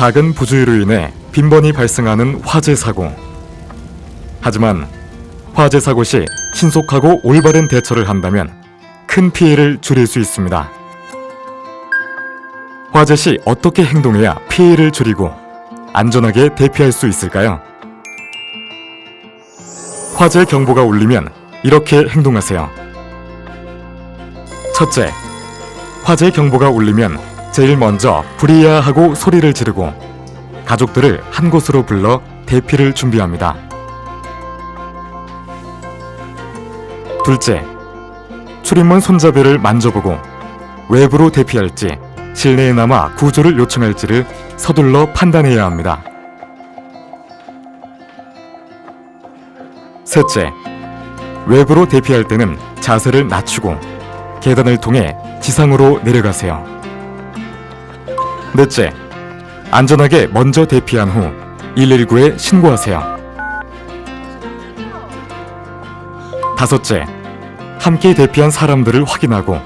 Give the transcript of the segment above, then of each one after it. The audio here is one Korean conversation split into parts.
작은 부주의로 인해 빈번히 발생하는 화재 사고. 하지만 화재 사고 시 신속하고 올바른 대처를 한다면 큰 피해를 줄일 수 있습니다. 화재 시 어떻게 행동해야 피해를 줄이고 안전하게 대피할 수 있을까요? 화재 경보가 울리면 이렇게 행동하세요. 첫째, 화재 경보가 울리면 제일 먼저 불이야 하고 소리를 지르고 가족들을 한 곳으로 불러 대피를 준비합니다. 둘째, 출입문 손잡이를 만져보고 외부로 대피할지 실내에 남아 구조를 요청할지를 서둘러 판단해야 합니다. 셋째, 외부로 대피할 때는 자세를 낮추고 계단을 통해 지상으로 내려가세요. 넷째, 안전하게 먼저 대피한 후 119에 신고하세요. 다섯째, 함께 대피한 사람들을 확인하고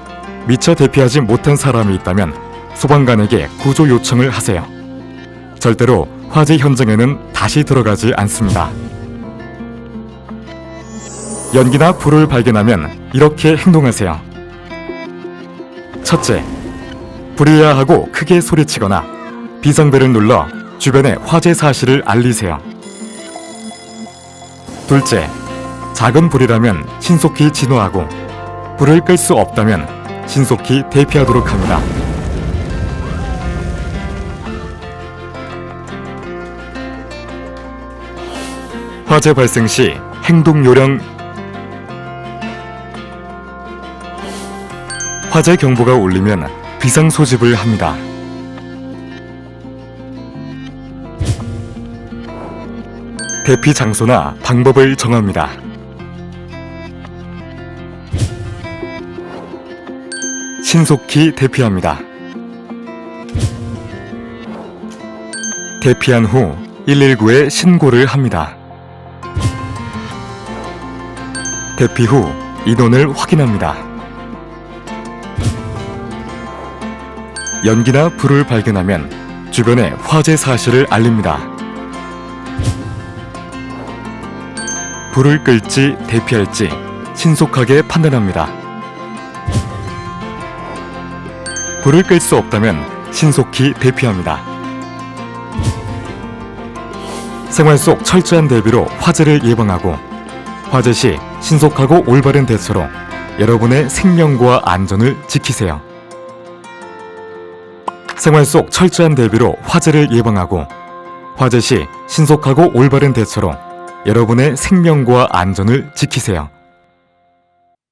미처 대피하지 못한 사람이 있다면 소방관에게 구조 요청을 하세요. 절대로 화재 현장에는 다시 들어가지 않습니다. 연기나 불을 발견하면 이렇게 행동하세요. 첫째, 불이야 하고 크게 소리치거나 비상벨을 눌러 주변에 화재 사실을 알리세요. 둘째, 작은 불이라면 신속히 진화하고 불을 끌 수 없다면 신속히 대피하도록 합니다. 화재 발생 시 행동 요령 화재 경보가 울리면 비상 소집을 합니다. 대피 장소나 방법을 정합니다. 신속히 대피합니다. 대피한 후 119에 신고를 합니다. 대피 후 인원을 확인합니다. 연기나 불을 발견하면 주변에 화재 사실을 알립니다. 불을 끌지 대피할지 신속하게 판단합니다. 불을 끌 수 없다면 신속히 대피합니다. 생활 속 철저한 대비로 화재를 예방하고 화재 시 신속하고 올바른 대처로 여러분의 생명과 안전을 지키세요. 생활 속 철저한 대비로 화재를 예방하고 화재 시 신속하고 올바른 대처로 여러분의 생명과 안전을 지키세요.